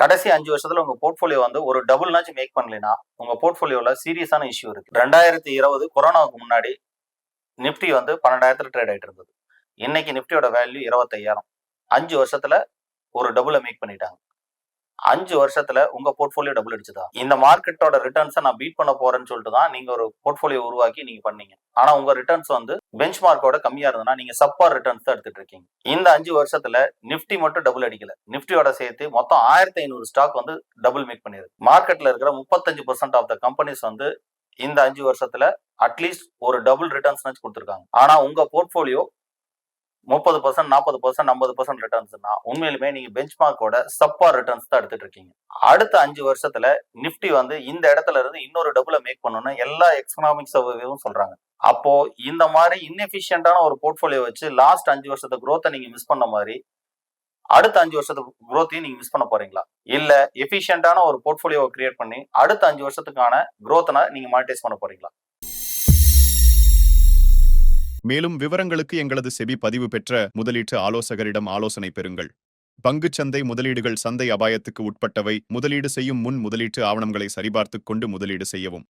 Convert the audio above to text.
கடைசி அஞ்சு வருஷத்துல உங்க போர்ட்ஃபோலியோ வந்து ஒரு டபுள்னாச்சும் மேக் பண்ணலைன்னா உங்க போர்ட்ஃபோலியோல சீரியஸான இஷ்யூ இருக்கு. ரெண்டாயிரத்தி இருபது கொரோனாவுக்கு முன்னாடி நிப்டி வந்து பன்னெண்டாயிரத்துல ட்ரேட் ஆயிட்டு இருந்தது. இன்னைக்கு நிப்டியோட வேல்யூ இருபத்தையாயிரம். அஞ்சு வருஷத்துல ஒரு டபுளை மேக் பண்ணிட்டாங்க. அஞ்சு வருஷத்துல உங்க போர்ட்ஃபோலியோ டபுள் அடிச்சுதா? இந்த மார்க்கெட்டோட ரிட்டர்ன்ஸை நான் பீட் பண்ண போறேன்னு சொல்லிட்டு தான் நீங்க ஒரு போர்ட்ஃபோலியோ உருவாக்கி நீங்க பண்ணீங்க. ஆனா உங்க ரிட்டர்ன்ஸ் வந்து பெஞ்ச் மார்க்கோட கம்மியா இருந்ததுன்னா நீங்க சப்பார் ரிட்டர்ன்ஸ் தான் எடுத்துட்டு இருக்கீங்க. இந்த அஞ்சு வருஷத்துல நிப்டி மட்டும் டபுள் அடிக்கல. நிப்டியோட சேர்த்து மொத்தம் ஆயிரத்தி ஐநூறு ஸ்டாக் வந்து டபுள் மேக் பண்ணிருக்கு. மார்க்கெட்ல இருக்கிற முப்பத்தஞ்சு பர்சன்ட் ஆஃப் த கம்பெனிஸ் வந்து இந்த அஞ்சு வருஷத்துல அட்லீஸ்ட் ஒரு டபுள் ரிட்டர்ன்ஸ் கொடுத்துருக்காங்க. ஆனா உங்க போர்ட்ஃபோலியோ முப்பது பர்சன்ட் நாற்பது பர்சன்ட் ஐம்பது பர்சன்ட் ரிட்டர்ன்ஸ்னா உண்மையிலுமே நீங்க பெஞ்ச் மார்க்கோட சப்பார் ரிட்டர்ன்ஸ் தான் எடுத்துட்டு இருக்கீங்க. அடுத்த அஞ்சு வருஷத்துல நிப்டி வந்து இந்த இடத்துல இருந்து இன்னொரு டபுளை மேக் பண்ணணும்னு எல்லா எக்கனாமிக் சர்வேவும் சொல்றாங்க. அப்போ இந்த மாதிரி இன்எஃபிஷியன்டான ஒரு போர்ட்ஃபோலியோ வச்சு லாஸ்ட் அஞ்சு வருஷத்து குரோத்தை நீங்க மிஸ் பண்ண மாதிரி அடுத்த அஞ்சு வருஷத்துக்கு குரோத்தையும் நீங்க மிஸ் பண்ண போறீங்களா? இல்ல எஃபிஷியன்டான ஒரு போர்ட்ஃபோலியோவை கிரியேட் பண்ணி அடுத்த அஞ்சு வருஷத்துக்கான குரோத்தை நீங்க மானிட்டைஸ் பண்ண போறீங்களா? மேலும் விவரங்களுக்கு எங்களது செபி பதிவு பெற்ற முதலீட்டு ஆலோசகரிடம் ஆலோசனை பெறுங்கள். பங்குச் சந்தை முதலீடுகள் சந்தை அபாயத்துக்கு உட்பட்டவை. முதலீடு செய்யும் முன் முதலீட்டு ஆவணங்களை சரிபார்த்துக் கொண்டு முதலீடு செய்யவும்.